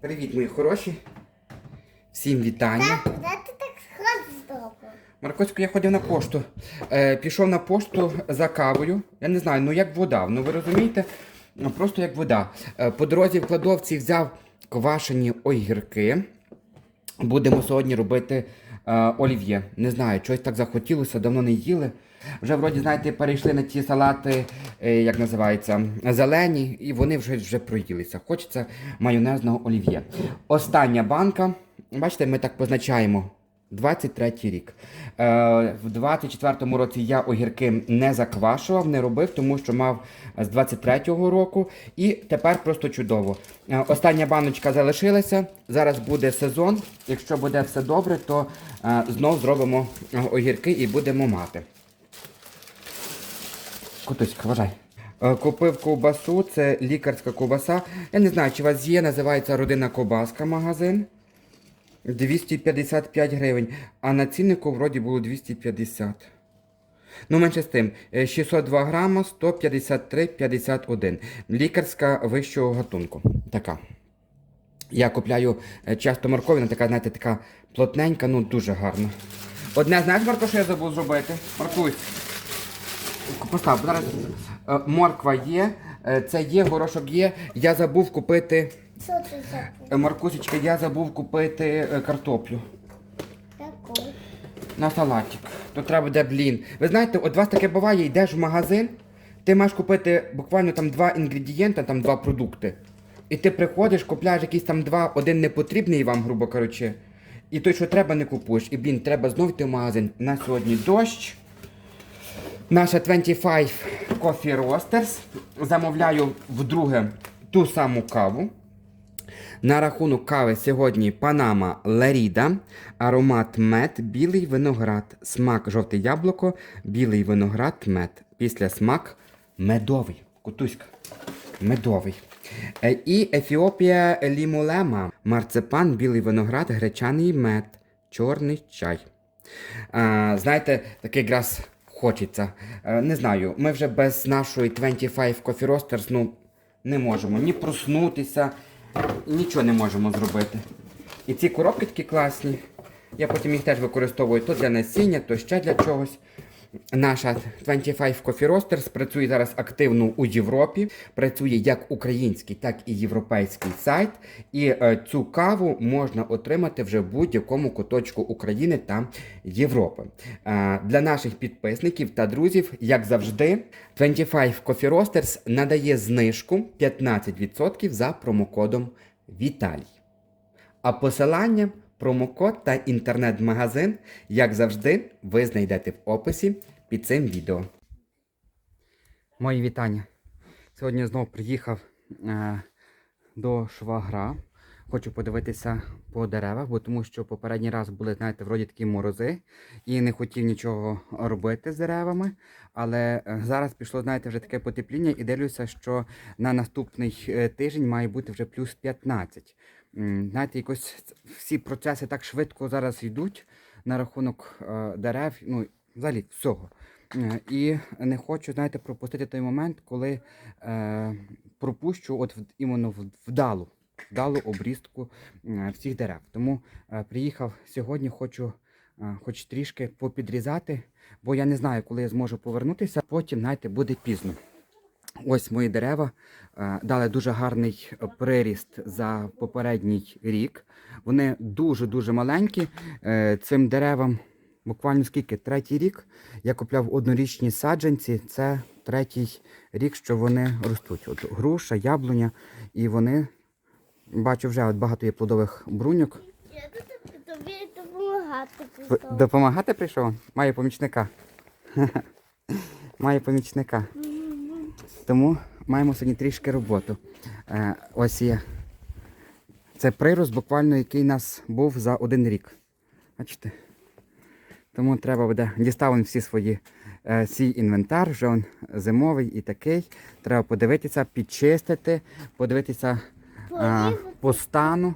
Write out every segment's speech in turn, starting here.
Привіт, мої хороші. Всім вітання. Де ти так сходиш довго? Маркоцько, я ходив на пошту. Е, пішов на пошту за кавою. Я не знаю, ну як вода. Ну ви розумієте? Ну, Просто як вода. Е, по дорозі в кладовці взяв квашені огірки. Будемо сьогодні робити олів'є. Не знаю, щось так захотілося, давно не їли. Вже вроді, знаєте, перейшли на ті салати, е, як називається, зелені, і вони вже, вже проїлися. Хочеться майонезного олів'є. Остання банка. Бачите, ми так позначаємо. 23 рік. Е, в 24-му році я огірки не заквашував, не робив, тому що мав з 23-го року. І тепер просто чудово. Е, остання баночка залишилася. Зараз буде сезон. Якщо буде все добре, то е, знов зробимо е, огірки і будемо мати. Котуська, вважай. Е, Купив ковбасу, це лікарська ковбаса. Я не знаю, чи у вас є, називається родина ковбаска магазин. 255 гривень, а на ціннику вроді було 250. Ну, менше з тим, е, 602 грама, 153,51. Лікарська вищого гатунку. Така. Я купляю е, часто моркові, вона така, знаєте, така плотненька, ну дуже гарна. Одне, знаєш, Марко, що я забув зробити? Маркуй. Постав, зараз е, морква є, е, це є, горошок є. Я забув купити. Що ти забув? Е, Маркусечка, я забув купити е, картоплю Таку. на салатик. То треба буде блін. Ви знаєте, от у вас таке буває, йдеш в магазин, ти маєш купити буквально там два інгредієнти, там два продукти. І ти приходиш, купляєш якісь там два, один непотрібний вам, грубо кажучи. І той, що треба, не купуєш. І блін, треба знов йти в магазин. На сьогодні дощ. Наша 25 Coffee Roasters. Замовляю вдруге ту саму каву. На рахунок кави сьогодні Панама Ларіда, аромат мед, білий виноград, смак жовте яблуко, білий виноград, мед. Після смак медовий. Кутуська. Медовий. Е, І Ефіопія лімулема, марципан, білий виноград, гречаний мед, чорний чай. А, знаєте, таке якраз хочеться. Е, не знаю, ми вже без нашої 25 Coffee Roasters, ну, не можемо ні проснутися, нічого не можемо зробити. І ці коробки такі класні. Я потім їх теж використовую то для насіння, то ще для чогось. Наша 25 Coffee Roasters працює зараз активно у Європі. Працює як український, так і європейський сайт. І е, цю каву можна отримати вже в будь-якому куточку України та Європи. Е, для наших підписників та друзів, як завжди, 25 Coffee Roasters надає знижку 15% за промокодом Віталій. А посилання, промокод та інтернет-магазин, як завжди, ви знайдете в описі під цим відео. Мої вітання. Сьогодні знов приїхав е, до швагра. Хочу подивитися по деревах, бо тому що попередній раз були, знаєте, вроді такі морози, і не хотів нічого робити з деревами. Але е, зараз пішло, знаєте, вже таке потепління, і дивлюся, що на наступний е, тиждень має бути вже плюс 15. Знаєте, якось всі процеси так швидко зараз йдуть на рахунок е, дерев, ну, взагалі всього. Е, І не хочу, знаєте, пропустити той момент, коли е, пропущу от іменно вдалу, вдалу обрізку всіх дерев. Тому е, приїхав сьогодні, хочу хоч трішки попідрізати, бо я не знаю, коли я зможу повернутися. Потім, знаєте, буде пізно. Ось мої дерева е, дали дуже гарний е, приріст за попередній рік. Вони дуже-дуже маленькі. Е, Цим деревам буквально скільки? Третій рік. Я купляв однорічні саджанці. Це третій рік, що вони ростуть. От груша, яблуня, і вони бачу вже от багато є плодових бруньок. Я тут тобі допомагати прийшов. Допомагати прийшов? Має помічника. Має помічника. Тому маємо сьогодні трішки роботу. Е, ось є. Це прирост, буквально, який у нас був за один рік. Бачите? Тому треба буде діставити всі свої е, свій інвентар, вже він зимовий і такий. Треба подивитися, підчистити, подивитися е, по стану.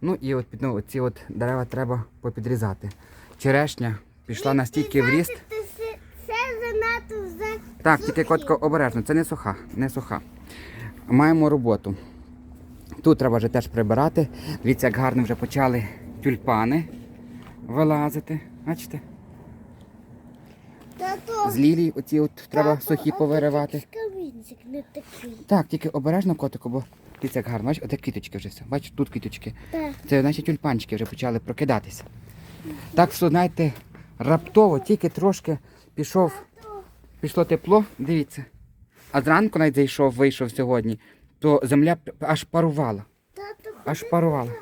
Ну і от, ну, ці от дерева треба попідрізати. Черешня пішла настільки в ріст. Ти си- Це занадто вже Так, тільки котко обережно, це не суха, не суха. Маємо роботу. Тут треба вже теж прибирати. Дивіться, як гарно вже почали тюльпани вилазити. Бачите? Тато, З лілій оці от треба тато, сухі а повиривати. камінчик не такий. Так, тільки обережно котику, бо дивіться, як гарно. Бачиш, оте квіточки вже все. Бачиш, тут квіточки. Так. Це наші тюльпанчики вже почали прокидатися. Так що, знаєте, раптово тільки трошки пішов, пішло тепло, дивіться. А зранку навіть зайшов, вийшов сьогодні, то земля аж парувала. Тато, Аж парувала.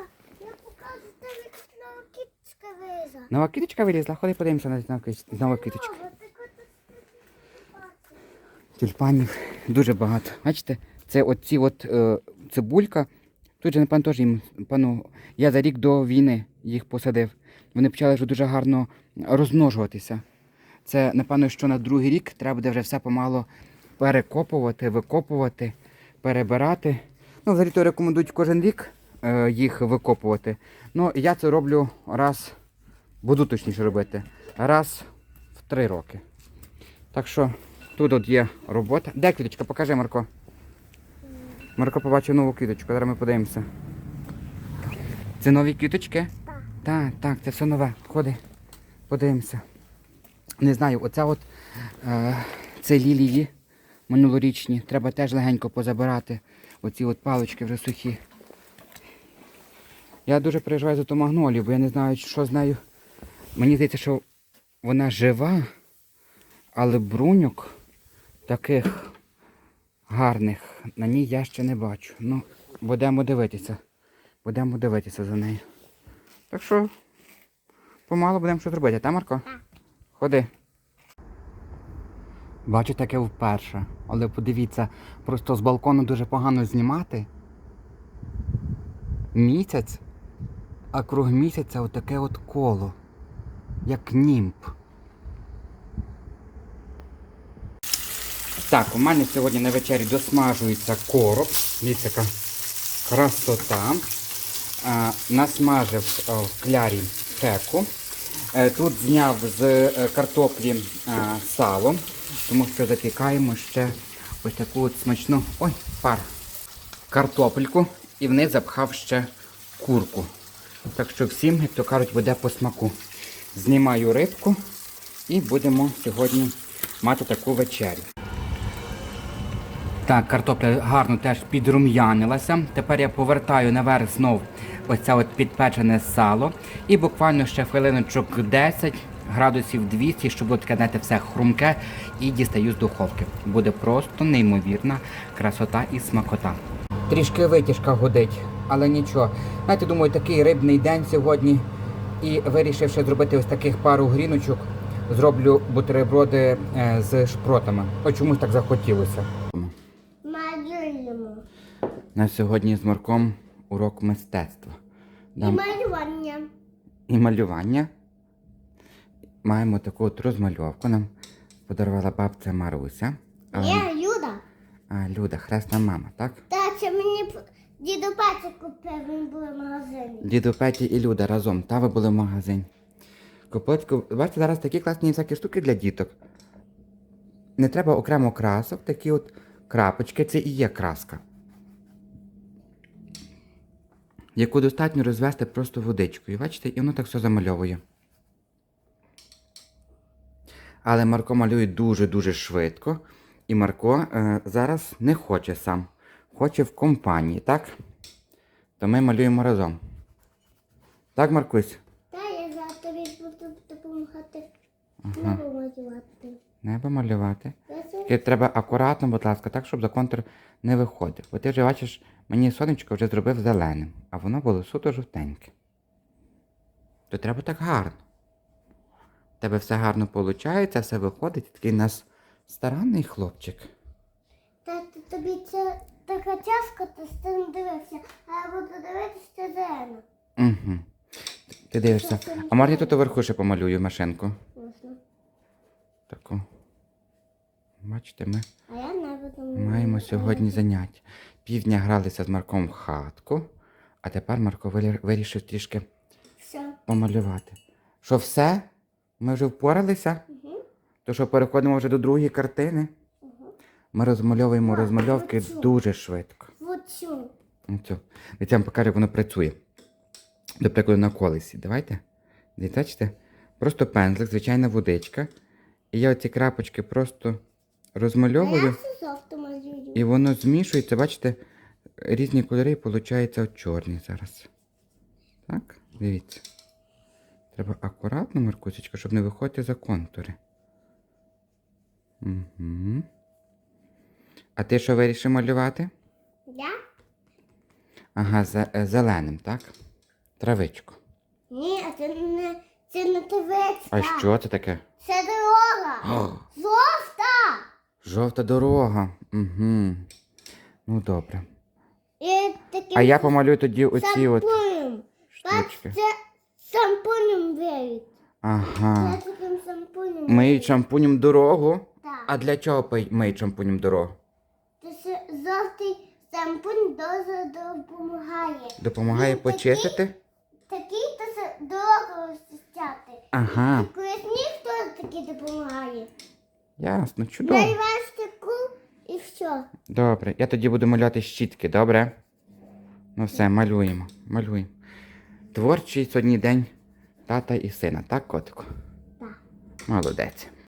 Я покажу тобі, як нова кіточка вилізла. Нова квіточка вилізла, ходи подивимося на нову куди Тюльпанів дуже багато. Бачите, це оці от е, цибулька. Тут же, напевно, теж їм, пану, я за рік до війни їх посадив. Вони почали вже дуже гарно розмножуватися. Це, напевно, що на другий рік треба буде вже все помало перекопувати, викопувати, перебирати. Ну, взагалі то рекомендують кожен рік е, їх викопувати. Ну, я це роблю раз, буду точніше робити, раз в три роки. Так що тут от є робота. Де квіточка? Покажи, Марко. Марко побачив нову квіточку, зараз ми подивимося. Це нові квіточки? Так. Так, так, це все нове. Ходи, подивимося. Не знаю, оце от е, це лілії минулорічні. Треба теж легенько позабирати. Оці от палички вже сухі. Я дуже переживаю за ту магнолію, бо я не знаю, що з нею. Мені здається, що вона жива, але бруньок таких гарних на ній я ще не бачу. Ну, будемо дивитися. Будемо дивитися за нею. Так що помало будемо щось робити, та Марко? Так. Ходи. Бачу таке вперше. Але подивіться, просто з балкону дуже погано знімати. Місяць, а круг місяця отаке от коло. Як німб. Так, у мене сьогодні на вечері досмажується короб. Дивіться, яка красота. Насмажив в клярі феку. Е, Тут зняв з е, картоплі сало, тому що запікаємо ще ось таку от смачну ой, пар, картопельку і в неї запхав ще курку. Так що всім, як то кажуть, буде по смаку. Знімаю рибку і будемо сьогодні мати таку вечерю. Так, картопля гарно теж підрум'янилася. Тепер я повертаю наверх знов ось це от підпечене сало. І буквально ще хвилиночок 10 градусів 200, щоб було таке, знаєте, все хрумке і дістаю з духовки. Буде просто неймовірна красота і смакота. Трішки витяжка гудить, але нічого. Знаєте, думаю, такий рибний день сьогодні. І вирішив ще зробити ось таких пару гріночок. Зроблю бутерброди е, з шпротами. Ось чомусь так захотілося. Малюємо. На сьогодні з Марком урок мистецтва. І малювання. і малювання. Маємо таку от розмальовку. Нам подарувала бабця Маруся. А, Я Люда. а, Люда, хресна мама, так? Та це мені діду Петя купив, він був в магазині. Діду Петі і Люда разом. Та ви були в магазині. Купить, бачите, зараз такі класні всякі штуки для діток. Не треба окремо красок, такі от крапочки, це і є краска. Яку достатньо розвести просто водичкою. Бачите, і воно так все замальовує. Але Марко малює дуже-дуже швидко. І Марко е, зараз не хоче сам. Хоче в компанії, так? То ми малюємо разом. Так, Маркусь? Та я за тобі буду допомагати. Не малювати. Небо малювати. Я це- Тільки треба акуратно, будь ласка, так, щоб за контур не виходив. Бо ти вже бачиш, мені сонечко вже зробив зеленим, а воно було суто жовтеньке. То треба так гарно. У тебе все гарно виходить, все виходить, такий у нас старанний хлопчик. Та тобі це така тяжко, ти з цим дивишся, а я буду дивитися зелено. Угу. Ти дивишся. А може я тут вверху ще помалюю машинку? Можна. Таку. Бачите, ми А я не буду. маємо сьогодні заняття. Півдня гралися з Марком в хатку, а тепер Марко вирішив трішки Все. помалювати. Що все? Ми вже впоралися? Угу. То що переходимо вже до другої картини? Угу. Ми розмальовуємо Так, розмальовки оцю. дуже швидко. Вот цю. Оцю. Я вам покажу, як воно працює. До прикладу, на колесі. Давайте. Бачите? Просто пензлик, звичайна водичка. І я оці крапочки просто А я розмальовую. все жовто малюю. І воно змішується, бачите, різні кольори, виходить от чорний зараз. Так, дивіться. Треба акуратно, Маркусечка, щоб не виходити за контури. Угу. А ти що вирішив малювати? Я? Ага, е, зеленим, так? Травичку. Ні, а це не, це не тивиця. А що це таке? Це дорога. Жовта. Жовта дорога. Угу. Ну добре. І таким А я помалюю тоді оці от шампунем. Бач, штучки. це шампунем виють. Ага. Це таким шампунем. Миють шампунем дорогу. Так. А для чого пий- миють шампунем дорогу? Це ще жовтий шампунь дуже допомагає. Допомагає Він такий- почистити? Такий то це дорогу розчищати. Ага, Коли сніг теж такий допомагає. Ясно, чудово. Таку і все. Добре, я тоді буду малювати щітки, добре? Ну все, малюємо, малюємо. Творчий сьогодні день тата і сина, так, котику? Так. Молодець.